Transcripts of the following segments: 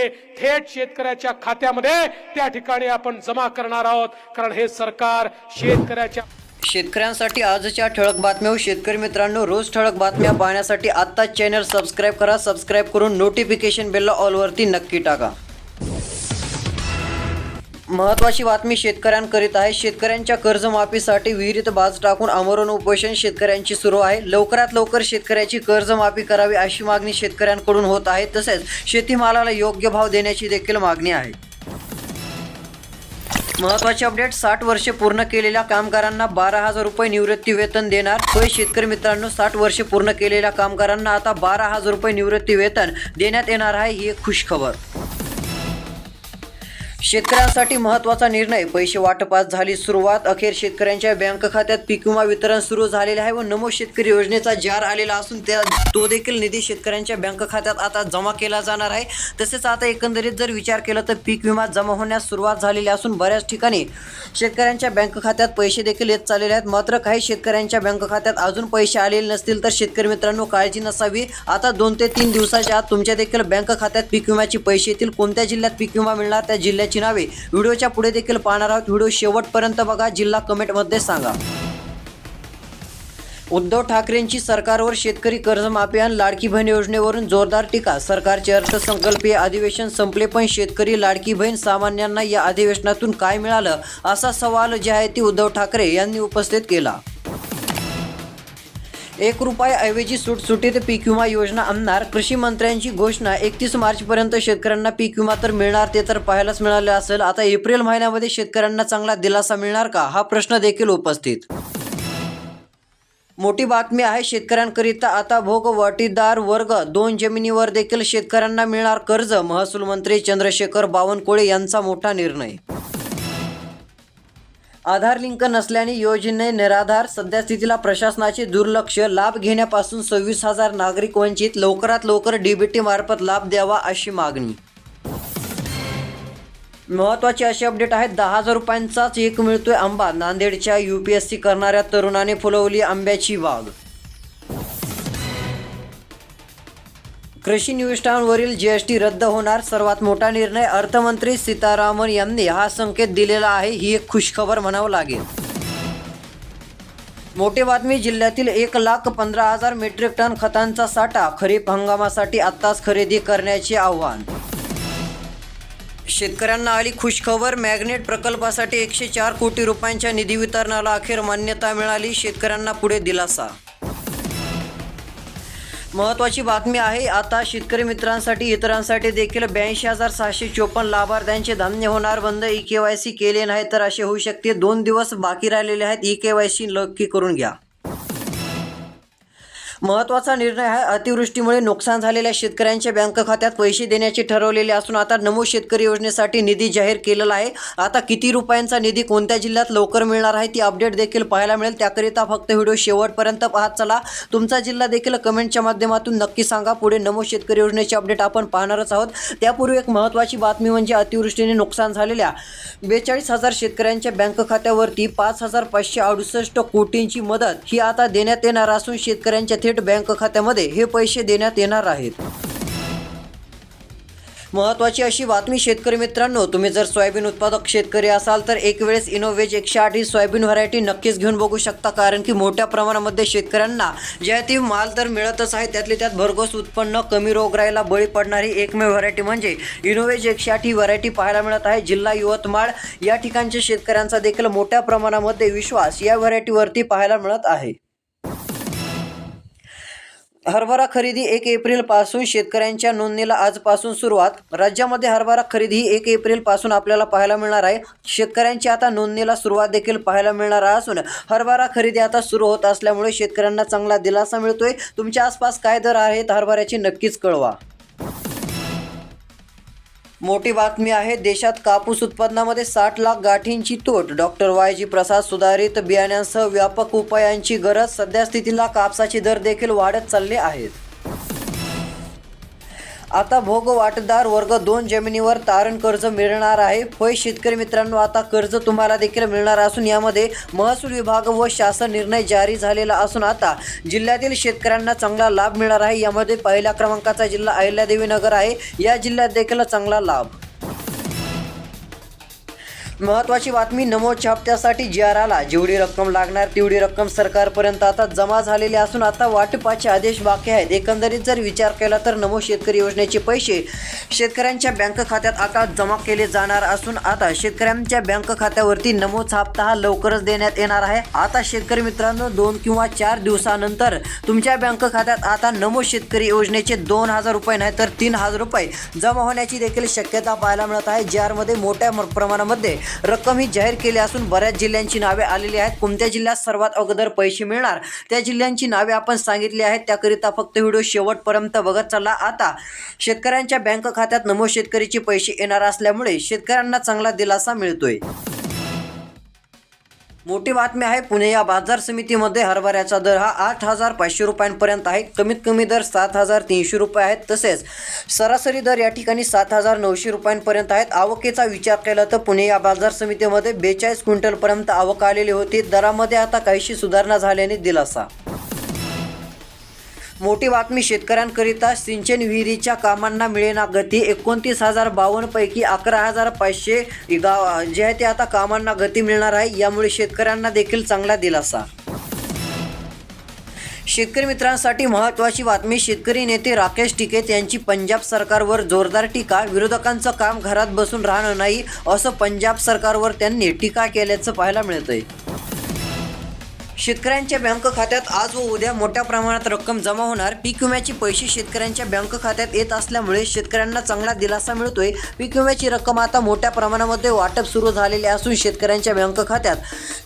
पैसे थेट शेतकऱ्याच्या खात्यामध्ये त्या ठिकाणी आपण जमा करणार आहोत. कारण हे सरकार शेतकऱ्याच्या शेतकऱ्यांसाठी आजच्या ठळक बातम्या शेतकरी मित्रांनो रोज ठळक बातम्या पाहण्यासाठी आत्ताच चॅनल सबस्क्राईब करा. सबस्क्राईब करून नोटिफिकेशन बेलला ऑलवरती नक्की टाका. महत्वाची बातमी शेतकऱ्यांकरीत आहे. शेतकऱ्यांच्या कर्जमाफीसाठी विहिरीत बाज टाकून आमरण उपोषण शेतकऱ्यांची सुरू आहे. लवकरात लवकर शेतकऱ्याची कर्जमाफी करावी अशी मागणी शेतकऱ्यांकडून होत आहे. तसेच शेतीमालाला योग्य भाव देण्याची देखील मागणी आहे. महत्त्वाचे अपडेट साठ वर्षे पूर्ण केलेल्या कामगारांना बारा हजार रुपये निवृत्ती वेतन देणार. होय शेतकरी मित्रांनो साठ वर्षे पूर्ण केलेल्या कामगारांना आता बारा हजार रुपये निवृत्ती वेतन देण्यात येणार आहे. ही एक खुश खबर. शेतकऱ्यांसाठी महत्त्वाचा निर्णय. पैसे वाटपास झाली सुरुवात. अखेर शेतकऱ्यांच्या बँक खात्यात पीक विमा वितरण सुरू झालेले आहे व नमो शेतकरी योजनेचा जार आलेला असून त्या तो देखील निधी शेतकऱ्यांच्या बँक खात्यात आता जमा केला जाणार आहे. तसेच आता एकंदरीत जर विचार केला तर पीक विमा जमा होण्यास सुरुवात झालेली असून बऱ्याच ठिकाणी शेतकऱ्यांच्या बँक खात्यात पैसे देखील येत चाललेले आहेत. मात्र काही शेतकऱ्यांच्या बँक खात्यात अजून पैसे आलेले नसतील तर शेतकरी मित्रांनो काळजी नसावी. आता दोन ते तीन दिवसाच्या आत तुमच्या देखील बँक खात्यात पीक विम्याचे पैसे येतील. कोणत्या जिल्ह्यात पीक विमा मिळणार? त्या जिल्ह्यात जिल्ह्याची नावे. व्हिडिओच्या पुढे देखील पाहणार आहोत. व्हिडिओ शेवटपर्यंत बघा. जिल्हा कमेंटमध्ये सांगा. उद्धव ठाकरेंची सरकारवर शेतकरी कर्जमाफी आणि लाडकी बहीण योजनेवरून जोरदार टीका. सरकारचे अर्थसंकल्पीय अधिवेशन संपले पण शेतकरी लाडकी बहीण सामान्यांना या अधिवेशनातून काय मिळालं? असा सवाल जे आहे ती उद्धव ठाकरे यांनी उपस्थित केला. एक रुपयाऐवजी सुटसुटीत पीक विमा योजना आणणार. कृषी मंत्र्यांची घोषणा एकतीस मार्चपर्यंत शेतकऱ्यांना पीक विमा तर मिळणार ते तर पाहायलाच मिळाले असेल. आता एप्रिल महिन्यामध्ये शेतकऱ्यांना चांगला दिलासा मिळणार का? हा प्रश्न देखील उपस्थित. मोठी बातमी आहे शेतकऱ्यांकरिता आता भोग वाटीदार वर्ग. दोन जमिनीवर देखील शेतकऱ्यांना मिळणार कर्ज महसूल मंत्री चंद्रशेखर बावनकुळे यांचा मोठा निर्णय. आधार लिंक नसल्याने योजने निराधार सध्यास्थितीला प्रशासनाचे दुर्लक्ष लाभ घेण्यापासून सव्वीस हजार नागरिक वंचित लवकरात लवकर डीबीटी मार्फत लाभ द्यावा अशी मागणी. महत्त्वाचे असे अपडेट आहेत दहा हजार रुपयांचाच एक मिळतोय आंबा. नांदेडच्या युपीएससी करणाऱ्या तरुणाने फुलवली आंब्याची वाघ. कृषी निवृष्ठांवरील जी एस टी रद्द होणार. सर्वात मोठा निर्णय अर्थमंत्री सीतारामन यांनी. हा संकेत दिलेला आहे ही एक खुशखबर म्हणावं लागेल. मोठी बातमी जिल्ह्यातील एक लाख पंधरा हजार मेट्रिक टन खतांचा साठा. खरीप हंगामासाठी आत्ताच खरेदी करण्याचे आव्हान. शेतकऱ्यांना आली खुशखबर. मॅग्नेट प्रकल्पासाठी एकशे चार कोटी रुपयांच्या निधी वितरणाला अखेर मान्यता मिळाली. शेतकऱ्यांना पुढे दिलासा. महत्वाची बातमी आहे आता शेतकरी मित्रांसाठी इतरांसाठी देखील ब्याऐंशी हजार सहाशे चोपन्न लाभार्थ्यांचे धान्य होणार बंद ई के वाय सी केले नाही तर असे होऊ शकते. दोन दिवस बाकी राहिलेले आहेत ई के वाय सी नक्की करून घ्या. महत्त्वाचा निर्णय हा अतिवृष्टीमुळे नुकसान झालेल्या शेतकऱ्यांच्या बँक खात्यात पैसे देण्याचे ठरवलेले असून आता नमो शेतकरी योजनेसाठी निधी जाहीर केलेला आहे. आता किती रुपयांचा निधी कोणत्या जिल्ह्यात लवकर मिळणार आहे ती अपडेट देखील पाहायला मिळेल. त्याकरिता फक्त व्हिडिओ शेवटपर्यंत पाहत चला. तुमचा जिल्हा देखील कमेंटच्या माध्यमातून नक्की सांगा. पुढे नमो शेतकरी योजनेचे अपडेट आपण पाहणारच आहोत. त्यापूर्वी एक महत्त्वाची बातमी म्हणजे अतिवृष्टीने नुकसान झालेल्या बेचाळीस हजार शेतकऱ्यांच्या बँक खात्यावरती पाच हजार पाचशे अडुसष्ट कोटींची मदत ही आता देण्यात येणार असून शेतकऱ्यांच्या थेट बँक खात्यामध्ये हे पैसे देण्यात येणार आहेत. महत्त्वाची अशी बातमी शेतकरी मित्रांनो तुम्ही जर सोयाबीन उत्पादक शेतकरी असाल तर एक वेळेस इनोवेज एकशे आठ ही सोयाबीन व्हरायटी नक्कीच घेऊन बघू शकता कारण की मोठ्या प्रमाणामध्ये शेतकऱ्यांना ज्या ती माल तर मिळतच आहे त्यातले त्यात भरघोस उत्पन्न कमी रोगराईला बळी पडणारी एकमेव व्हरायटी म्हणजे इनोवेज एकशे आठ ही व्हरायटी पाहायला मिळत आहे. जिल्हा यवतमाळ या ठिकाणच्या शेतकऱ्यांचा देखील मोठ्या प्रमाणामध्ये विश्वास या व्हरायटीवरती पाहायला मिळत आहे. हरभरा खरेदी एक एप्रिलपासून शेतकऱ्यांच्या नोंदणीला आजपासून सुरुवात. राज्यामध्ये हरभरा खरेदी ही एक एप्रिलपासून आपल्याला पाहायला मिळणार आहे. शेतकऱ्यांची आता नोंदणीला सुरुवात देखील पाहायला मिळणार असून हरभरा खरेदी आता सुरू होत असल्यामुळे शेतकऱ्यांना चांगला दिलासा मिळतोय. तुमच्या आसपास काय दर आहेत? हरभऱ्याची नक्कीच कळवा. मोठी बातमी आहे देशात कापूस उत्पादनामध्ये साठ लाख गाठींची तूट डॉक्टर वाय जी प्रसाद सुधारित बियाण्यांसह व्यापक उपायांची गरज सध्या स्थितीला कापसाचे दर देखील वाढत चालले आहेत. आता भोग वाटदार वर्ग दोन जमिनीवर तारण कर्ज मिळणार आहे. होय शेतकरी मित्रांनो आता कर्ज तुम्हाला देखील मिळणार असून यामध्ये महसूल विभाग व शासन निर्णय जारी झालेला असून आता जिल्ह्यातील शेतकऱ्यांना चांगला लाभ मिळणार आहे. यामध्ये पहिल्या क्रमांकाचा जिल्हा अहिल्यादेवी नगर आहे. या जिल्ह्यात देखील चांगला लाभ महत्वाची बातमी नमोच्या हप्त्यासाठी जी आर आला जेवढी रक्कम लागणार तेवढी रक्कम सरकारपर्यंत आता जमा झालेली असून आता वाटपाचे आदेश बाकी आहेत. एकंदरीत जर विचार केला तर नमो शेतकरी योजनेचे पैसे शेतकऱ्यांच्या बँक खात्यात आता जमा केले जाणार असून आता शेतकऱ्यांच्या बँक खात्यावरती नमोचा हप्ता हा लवकरच देण्यात येणार आहे. आता शेतकरी मित्रांनो दोन किंवा चार दिवसानंतर तुमच्या बँक खात्यात आता नमो शेतकरी योजनेचे दोन हजार रुपये नाही तर तीन हजार रुपये जमा होण्याची देखील शक्यता पाहायला मिळत आहे. ज्यामध्ये आरमध्ये मोठ्या प्रमाणामध्ये रक्कम ही जाहीर केली असून बऱ्याच जिल्ह्यांची नावे आलेली आहेत. कोणत्या जिल्ह्यात सर्वात अगोदर पैसे मिळणार? त्या जिल्ह्यांची नावे आपण सांगितली आहेत. त्याकरिता फक्त व्हिडिओ शेवटपर्यंत बघत चला. आता शेतकऱ्यांच्या बँक खात्यात नमो शेतकरीचे पैसे येणार असल्यामुळे शेतकऱ्यांना चांगला दिलासा मिळतोय. मोठी बातमी आहे पुणे या बाजार समितीमध्ये हरभऱ्याचा दर हा आठ हजार पाचशे रुपयांपर्यंत आहे. कमीत कमी दर सात हजार तीनशे रुपये आहेत. तसेच सरासरी दर या ठिकाणी सात हजार नऊशे रुपयांपर्यंत आहेत. आवकेचा विचार केला तर पुणे या बाजार समितीमध्ये बेचाळीस क्विंटलपर्यंत आवक आलेली होती. दरामध्ये आता काहीशी सुधारणा झाल्याने दिलासा. मोठी बातमी शेतकऱ्यांकरिता सिंचन विहिरीच्या कामांना मिळेना गती. एकोणतीस हजार बावन्नपैकी अकरा हजार पाचशे गाव जे आहे ते आता कामांना गती मिळणार आहे. यामुळे शेतकऱ्यांना देखील चांगला दिलासा. शेतकरी मित्रांसाठी महत्त्वाची बातमी शेतकरी नेते राकेश टिकेत यांची पंजाब सरकारवर जोरदार टीका. विरोधकांचं काम घरात बसून राहणं नाही असं पंजाब सरकारवर त्यांनी टीका केल्याचं पाहायला मिळतंय. शेतकऱ्यांच्या बँक खात्यात आज व उद्या मोठ्या प्रमाणात रक्कम जमा होणार. पीक विम्याचे पैसे शेतकऱ्यांच्या बँक खात्यात येत असल्यामुळे शेतकऱ्यांना चांगला दिलासा मिळतोय. पीक विम्याची रक्कम आता मोठ्या प्रमाणामध्ये वाटप सुरू झालेले असून शेतकऱ्यांच्या बँक खात्यात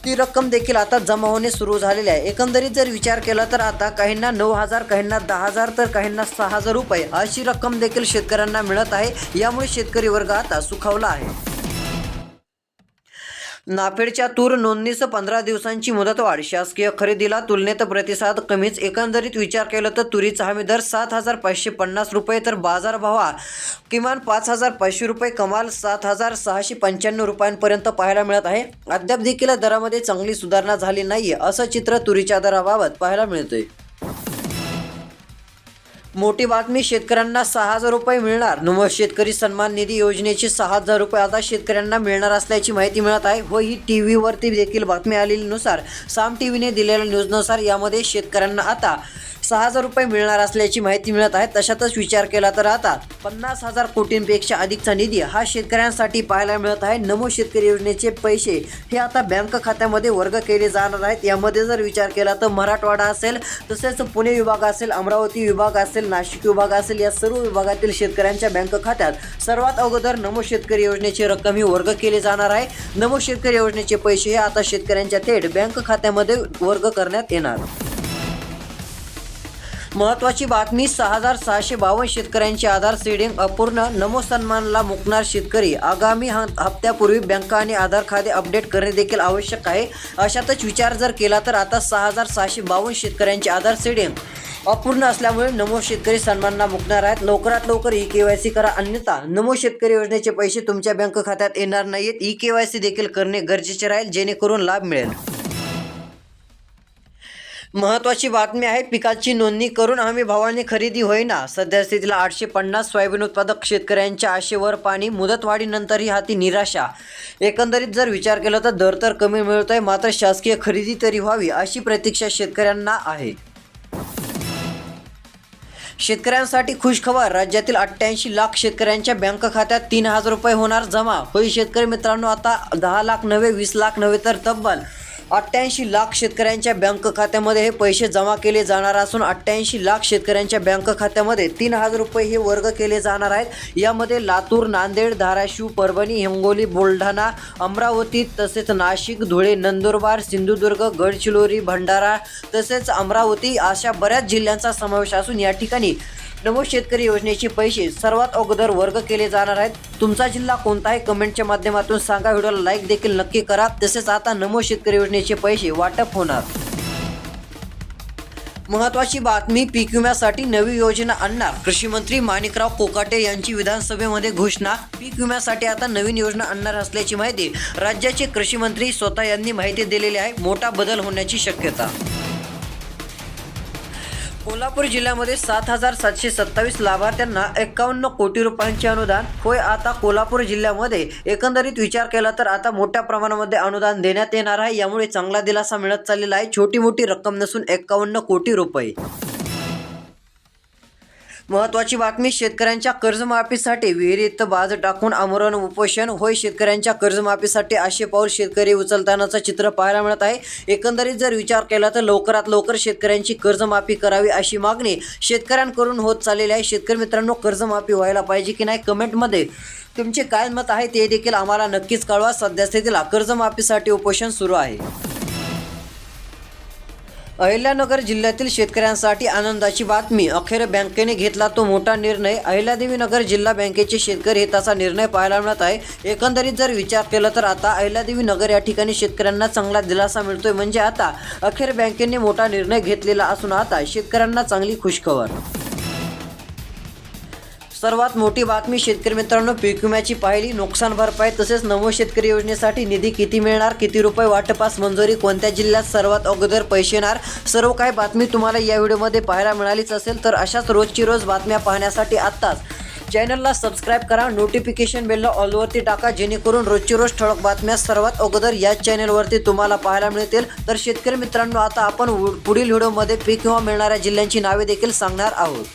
ती रक्कम देखील आता जमा होणे सुरू झालेले आहे. एकंदरीत जर विचार केला तर आता काहींना नऊ हजार काहींना दहा हजार तर काहींना सहा हजार रुपये अशी रक्कम देखील शेतकऱ्यांना मिळत आहे. यामुळे शेतकरी वर्ग आता सुखावला आहे. नाफेडच्या तूर नोंदणीस पंधरा दिवसांची मुदतवाढ शासकीय खरेदीला तुलनेत प्रतिसाद कमीच. एकंदरीत विचार केला तर तुरीचा हमी दर सात हजार पाचशे पन्नास रुपये तर बाजारभावा किमान पाच हजार पाचशे रुपये कमाल सात हजार सहाशे पंच्याण्णव रुपयांपर्यंत पाहायला मिळत आहे. अद्याप देखील दरामध्ये चांगली सुधारणा झाली नाही असं चित्र तुरीच्या दराबाबत पाहायला मिळतंय. मोठी बातमी शेतकऱ्यांना सहा हजार रुपये मिळणार. नमो शेतकरी सन्मान निधी योजनेचे सहा हजार रुपये आता शेतकऱ्यांना मिळणार असल्याची माहिती मिळत आहे. व ही टी व्हीवरती देखील बातमी आलेलीनुसार साम टी व्हीने दिलेल्या न्यूजनुसार यामध्ये शेतकऱ्यांना आता सहा हजार रुपये मिळणार असल्याची माहिती मिळत आहे. तशातच विचार केला तर आता पन्नास हजार कोटींपेक्षा अधिकचा निधी हा शेतकऱ्यांसाठी पाहायला मिळत आहे. नमो शेतकरी योजनेचे पैसे हे आता बँक खात्यामध्ये वर्ग केले जाणार आहेत. यामध्ये जर विचार केला तर मराठवाडा असेल तसेच पुणे विभाग असेल अमरावती विभाग असेल नाशिक विभाग असेल या सर्व विभागातील शेतकऱ्यांच्या बँक खात्यात सर्वात अगोदर नमो शेतकरी योजनेची रक्कम ही वर्ग केली जाणार आहे. नमो शेतकरी योजनेचे पैसे हे आता शेतकऱ्यांच्या थेट बँक खात्यामध्ये वर्ग करण्यात येणार. महत्वाची बातमी सहा हजार सहाशे बावन्न शेतकऱ्यांची आधार सीडिंग अपूर्ण नमो सन्मानला मुकणार शेतकरी. आगामी ह- हप्त्यापूर्वी बँका आणि आधार खाते अपडेट करणे देखील आवश्यक आहे. अशातच विचार जर केला तर आता सहा हजार सहाशे बावन्न शेतकऱ्यांची आधार सीडिंग अपूर्ण असल्यामुळे नमो शेतकरी सन्मानला मुकणार आहेत. लवकरात लवकर ई के वाय सी करा. अन्यथा नमो शेतकरी योजनेचे पैसे तुमच्या बँक खात्यात येणार नाहीत. ई के वाय सी देखील करणे गरजेचे राहील जेणेकरून लाभ मिळेल. महत्वाची बातमी आहे पिकाची नोंदणी करून हमी भावाने खरेदी होईना. सध्या स्थितीला आठशे पन्नास सोयाबीन उत्पादक शेतकऱ्यांच्या आशेवर पाणी मुदतवाढीनंतरही हाती निराशा. एकंदरीत जर विचार केला तर दर तर कमी मिळतोय मात्र शासकीय खरेदी तरी व्हावी अशी प्रतीक्षा शेतकऱ्यांना आहे. शेतकऱ्यांसाठी खुशखबर राज्यातील अठ्ठ्याऐंशी लाख शेतकऱ्यांच्या बँक खात्यात तीन हजार रुपये होणार जमा. होई शेतकरी मित्रांनो आता दहा लाख नव्हे वीस लाख नव्हे तर तब्बल. अठ्ठ्याऐंशी लाख शेतकऱ्यांच्या बँक खात्यामध्ये हे पैसे जमा केले जाणार असून अठ्ठ्याऐंशी लाख शेतकऱ्यांच्या बँक खात्यामध्ये तीन हजार रुपये हे वर्ग केले जाणार आहेत. यामध्ये लातूर नांदेड धाराशिव परभणी हिंगोली बुलढाणा अमरावती तसेच नाशिक धुळे नंदुरबार सिंधुदुर्ग गडचिरोली भंडारा तसेच अमरावती अशा बऱ्याच जिल्ह्यांचा समावेश असून या ठिकाणी नमो शेतकरी योजनेचे पैसे सर्वात अगोदर वर्ग केले जाणार आहेत. तुमचा जिल्हा कोणता आहे कमेंटच्या माध्यमातून सांगा. व्हिडिओला लाईक देखील नक्की करा. तसेच आता नमो शेतकरी योजनेचे पैसे वाटप होणार. महत्वाची बातमी पीक विम्यासाठी नवी योजना आणणार. कृषी मंत्री माणिकराव कोकाटे यांची विधानसभेमध्ये घोषणा. पीक विम्यासाठी आता नवीन योजना आणणार असल्याची माहिती राज्याचे कृषी मंत्री स्वतः यांनी माहिती दिलेली आहे. मोठा बदल होण्याची शक्यता. कोल्हापूर जिल्ह्यामध्ये सात हजार सातशे सत्तावीस लाभार्थ्यांना एकावन्न कोटी रुपयांचे अनुदान. होय आता कोल्हापूर जिल्ह्यामध्ये एकंदरीत विचार केला तर आता मोठ्या प्रमाणामध्ये अनुदान देण्यात येणार आहे. यामुळे चांगला दिलासा मिळत चाललेला आहे. छोटी मोठी रक्कम नसून एकावन्न कोटी रुपये. महत्वाची बातमी शेतकऱ्यांच्या कर्जमाफीसाठी विहिरीत बाज टाकून आमरण उपोषण. होय शेतकऱ्यांच्या कर्जमाफीसाठी आशे पाऊल शेतकरी उचलतानाचं चित्र पाहायला मिळत आहे. एकंदरीत जर विचार केला तर लवकरात लवकर शेतकऱ्यांची कर्जमाफी करावी अशी मागणी शेतकऱ्यांकडून होत चाललेली आहे. शेतकरी मित्रांनो कर्जमाफी व्हायला पाहिजे की नाही कमेंटमध्ये? तुमचे काय मत आहे ते देखील आम्हाला नक्कीच कळवा. सध्या स्थितीला कर्जमाफीसाठी उपोषण सुरू आहे. अहिल्यानगर जिल्ह्यातील शेतकऱ्यांसाठी आनंदाची बातमी. अखेर बँकेने घेतला तो मोठा निर्णय. अहिल्यादेवी नगर जिल्हा बँकेचे शेतकरी हिताचा निर्णय पाहायला मिळत आहे. एकंदरीत जर विचार केला तर आता अहिल्यादेवी नगर या ठिकाणी शेतकऱ्यांना चांगला दिलासा मिळतोय म्हणजे आता. अखेर बँकेने मोठा निर्णय घेतलेला असून आता शेतकऱ्यांना चांगली खुशखबर. सर्वात मोठी बातमी शेतकरी मित्रांनो पीक विम्याची पाहिली नुकसान भरपाई तसेच नवो शेतकरी योजनेसाठी निधी किती मिळणार किती रुपये वाटपास मंजुरी कोणत्या जिल्ह्यात सर्वात अगोदर पैसे येणार सर्व काही बातमी तुम्हाला या व्हिडिओमध्ये पाहायला मिळालीच असेल तर अशाच रोजची रोज बातम्या पाहण्यासाठी आत्ताच चॅनलला सबस्क्राईब करा नोटिफिकेशन बेलला ऑलवरती टाका जेणेकरून रोजची रोज ठळक बातम्या सर्वात अगोदर याच चॅनलवरती तुम्हाला पाहायला मिळतील. तर शेतकरी मित्रांनो आता आपण पुढील व्हिडिओमध्ये पीक विमा मिळणाऱ्या जिल्ह्यांची नावे देखील सांगणार आहोत.